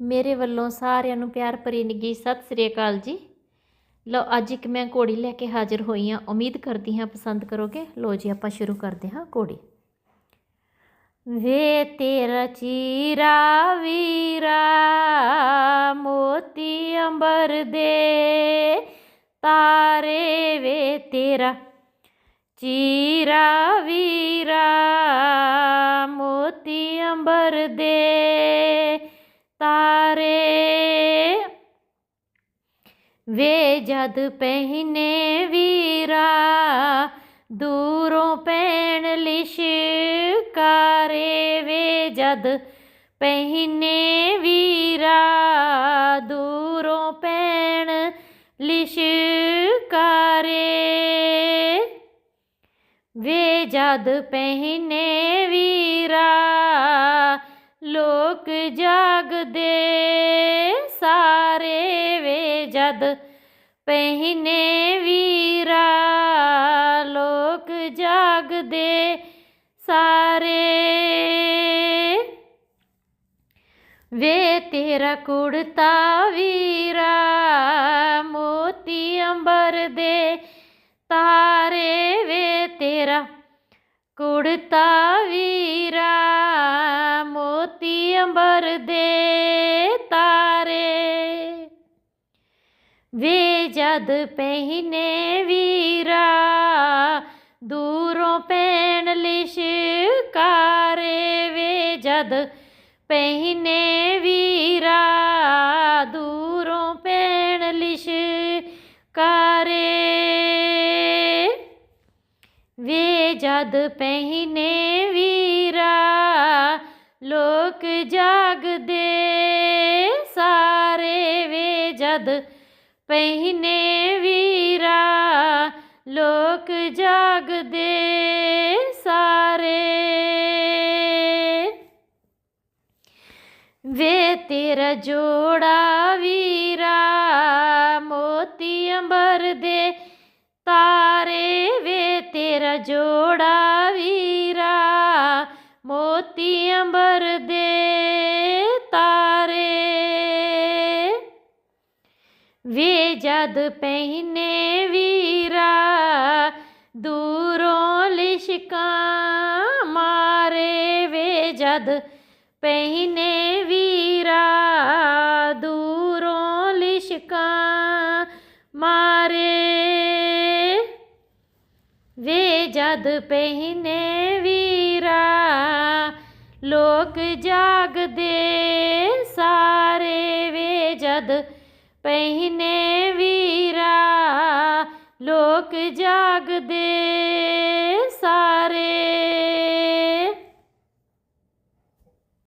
ਮੇਰੇ ਵੱਲੋਂ ਸਾਰਿਆਂ ਨੂੰ ਪਿਆਰ ਭਰੀ ਨਿੱਘੀ ਸਤਿ ਸ੍ਰੀ ਅਕਾਲ ਜੀ। ਲਓ, ਅੱਜ ਇੱਕ ਮੈਂ ਘੋੜੀ ਲੈ ਕੇ ਹਾਜ਼ਰ ਹੋਈ ਹਾਂ। ਉਮੀਦ ਕਰਦੀ ਹਾਂ ਪਸੰਦ ਕਰੋਗੇ। ਲਓ ਜੀ, ਆਪਾਂ ਸ਼ੁਰੂ ਕਰਦੇ ਹਾਂ ਘੋੜੀ। ਵੇ ਤੇਰਾ ਚੀਰਾ ਵੀਰਾ, ਮੋਤੀ ਅੰਬਰ ਦੇ ਤਾਰੇ ਵੇ ਤੇਰਾ। ਚੀਰਾ ਵੀਰਾ, ਮੋਤੀ ਅੰਬਰ ਦੇ ਤਾਰੇ। ਵੇ ਜਦ ਪਹਿਨੇ ਵੀਰਾ, ਦੂਰੋਂ ਪੈਣ ਲਿਸ਼ਕਾਰੇ। ਵੇ ਜਦ ਪਹਿਨੇ ਵੀਰਾ, ਦੂਰੋਂ ਪੈਣ ਲਿਸ਼ਕਾਰੇ। ਵੇ ਜਦ ਪਹਿਨੇ ਵੀਰਾ ਲੋਕ ਜਾਗਦੇ ਸਾਰੇ ਵੇ ਜਦ ਪਹਿਨੇ ਵੀਰਾ। ਲੋਕ ਜਾਗਦੇ ਸਾਰੇ ਵੇ ਤੇਰਾ ਕੁੜਤਾ ਵੀਰਾ। ਮੋਤੀ ਅੰਬਰ ਦੇ ਤਾਰੇ ਵੇ ਤੇਰਾ ਕੁੜਤਾ ਵੀਰਾ। ਅੰਬਰ ਦੇ ਤਾਰੇ। ਵੇ ਜਦ ਪਹਿਨੇ ਵੀਰਾ, ਦੂਰੋਂ ਪੈਣ ਲਿਸ਼ਕਾਰੇ। ਵੇ ਜਦ ਪਹਿਨੇ ਵੀਰਾ, ਦੂਰੋਂ ਪੈਣ ਲਿਸ਼ਕਾਰੇ। ਵੇ ਜਦ ਪਹਿਨੇ ਵੀਰਾ ਲੋਕ ਜਾਗਦੇ ਸਾਰੇ ਵੇ ਜਦ ਪਹਿਨੇ ਵੀਰਾ। ਲੋਕ ਜਾਗਦੇ ਸਾਰੇ ਵੇ ਤੇਰਾ ਜੋੜਾ ਵੀਰਾ। ਮੋਤੀ ਅੰਬਰ ਦੇ ਤਾਰੇ ਵੇ ਤੇਰਾ ਜੋੜਾ ਵੀਰਾ। ਮੋਤੀ ਅੰਬਰ ਦੇ ਤਾਰੇ। ਵੇ ਜਦ ਪਹਿਨੇ ਵੀਰਾ, ਦੂਰੋਂ ਲਿਸ਼ਕਾਂ ਮਾਰੇ। ਵੇ ਜਦ ਪਹਿਨੇ ਵੀਰਾ, ਦੂਰੋਂ ਲਿਸ਼ਕਾਂ ਮਾਰੇ। ਵੇ ਜਦ ਪਹਿਨੇ ਵੀਰਾ ਲੋਕ ਜਾਗਦੇ ਸਾਰੇ ਵੇ ਜਦ ਪਹਿਨੇ ਵੀਰਾ। ਲੋਕ ਜਾਗਦੇ